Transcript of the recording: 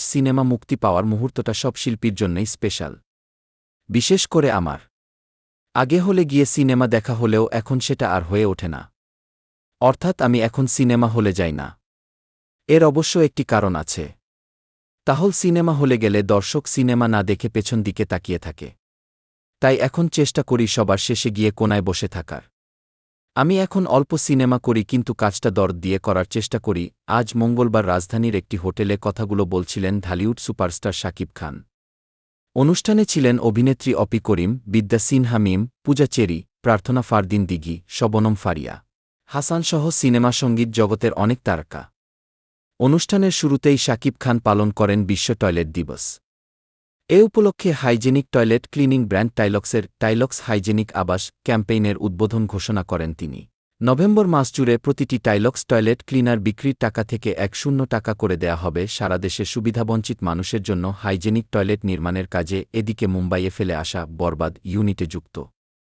Cinema মুক্তি পাওয়ার মুহূর্তটা সব শিল্পীর জন্যই স্পেশাল। বিশেষ করে আমার। আগে হলে গিয়ে সিনেমা দেখা হলেও এখন সেটা আর হয়ে ওঠে না। অর্থাৎ আমি এখন সিনেমা হলে যাই না। এর অবশ্য একটি কারণ আছে। তাহল সিনেমা হলে গেলে দর্শক সিনেমা না দেখে পেছন দিকে তাকিয়ে থাকে। তাই এখন চেষ্টা করি সবার শেষে গিয়ে কোনায় বসে থাকার। আমি এখন অল্প সিনেমা করি কিন্তু কাজটা দর দিয়ে করার চেষ্টা করি। আজ মঙ্গলবার রাজধানীর একটি হোটেলে কথাগুলো বলছিলেন ঢালিউড সুপারস্টার শাকিব খান। অনুষ্ঠানে ছিলেন অভিনেত্রী অপি করিম, বিদ্যা সিনহা মিম, পূজা চেরি, প্রার্থনা ফারদিন দিঘি, শবনম ফারিয়া। হাসানসহ সিনেমা সংগীত জগতের অনেক তারকা। অনুষ্ঠানের শুরুতেই শাকিব খান পালন করেন বিশ্ব টয়লেট দিবস। এ উপলক্ষে হাইজেনিক টয়লেট ক্লিনিং ব্র্যান্ড টাইলক্সের টাইলক্স হাইজেনিক আবাস ক্যাম্পেইনের উদ্বোধন ঘোষণা করেন তিনি। নভেম্বর মাস জুড়ে প্রতিটি টাইলক্স টয়লেট ক্লিনার বিক্রির টাকা থেকে এক শূন্য টাকা করে দেয়া হবে সারা দেশে সুবিধাবঞ্চিত মানুষের জন্য হাইজেনিক টয়লেট নির্মাণের কাজে এদিকে মুম্বাইয়ে ফেলে আসা বরবাদ ইউনিটে যুক্ত।